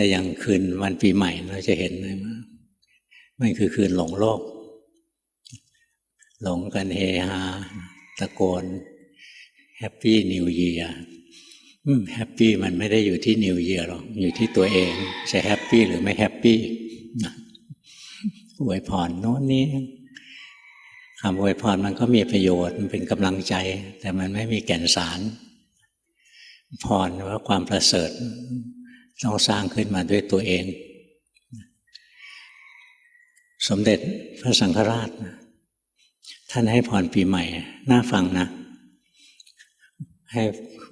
แต่อย่างคืนวันปีใหม่เราจะเห็นเลยว่ามันคือคืนหลงโลก หลงกันเฮฮาตะโกนแฮปปี้นิวเยียร์แฮปปี้มันไม่ได้อยู่ที่นิวเยียร์หรอก อยู่ที่ตัวเองจะแฮปปี้หรือไม่แฮปปี้อวยพรโน้นนี้คำอวยพรมันก็มีประโยชน์ มันเป็นกำลังใจ แต่มันไม่มีแก่นสาร พรว่าความประเสริฐ ต้องสร้างขึ้นมาด้วยตัวเอง สมเด็จพระสังฆราช ท่านให้พรปีใหม่ น่าฟังนะ ให้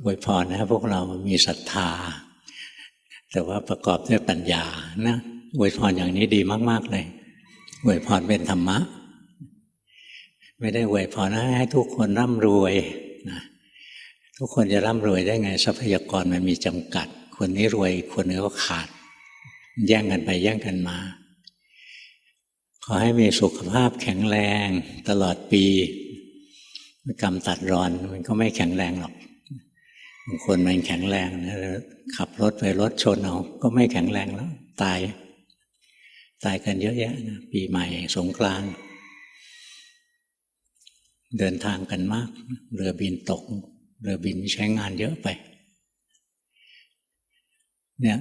อวยพรนะพวกเรามีศรัทธา แต่ว่าประกอบด้วยปัญญานะอวยพรอย่างนี้ดีมาก ๆ เลยอวยพรเป็นธรรมะ ไม่ได้อวยพรให้ทุกคนร่ำรวยนะทุกคนจะร่ำรวยได้ไง ทรัพยากรมันมีจำกัด คนนี้รวยคนนี้ก็ขาด แย่งกันไปแย่งกันมา ขอให้มีสุขภาพแข็งแรงตลอดปีกรรมตัดรอนมันก็ไม่แข็งแรงหรอกบางคนมันแข็งแรงนะขับรถไปรถชนเอาก็ไม่แข็งแรงแล้ว ตาย ตายกันเยอะแยะนะปีใหม่สงกรานต์เดินทางกันมาก เรือบินตก เรือบินใช้งานเยอะไป เนี่ย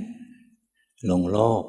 หลงโลก